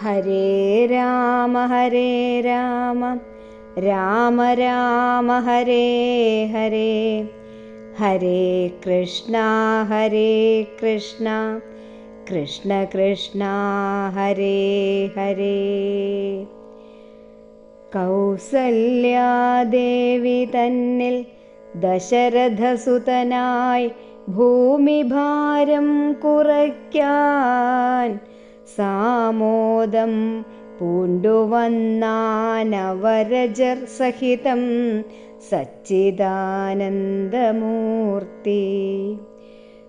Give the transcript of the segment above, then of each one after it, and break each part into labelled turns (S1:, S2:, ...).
S1: हरे राम हरे राम। राम राम हरे हरे। हरे कृष्णा हरे कृष्णा। कृष्ण कृष्णा हरे हरे। कौसल्यादेवि तन्निल् दशरथसुतनाय भूमिभारं कुरक्यान् സാമോദം പൂണ്ടുവന്നാനവരജർ സഹിതം സച്ചിദാനന്ദമൂർത്തി.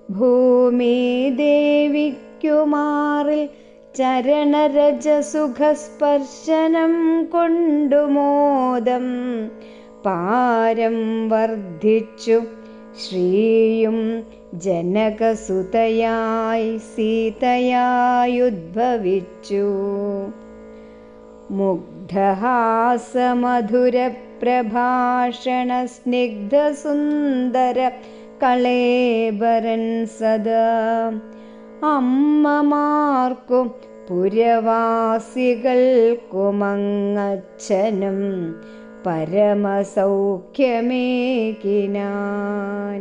S1: ഭൂമിദേവിക്കുമാറിൽ ചരണരജസുഖസ്പർശനം കൊണ്ടുമോദം പാരം വർദ്ധിച്ചു. ശ്രീയും जनकसुतयाय सीतयायुद्भविचु मुग्धहासमधुरप्रभाषणस्निग्धसुन्दर कळेबरन् सदा അമ്മമാർക്കു പുരവാസികൾക്കുമങ്ങച്ഛനും പരമസൗഖ്യമേകിനാൻ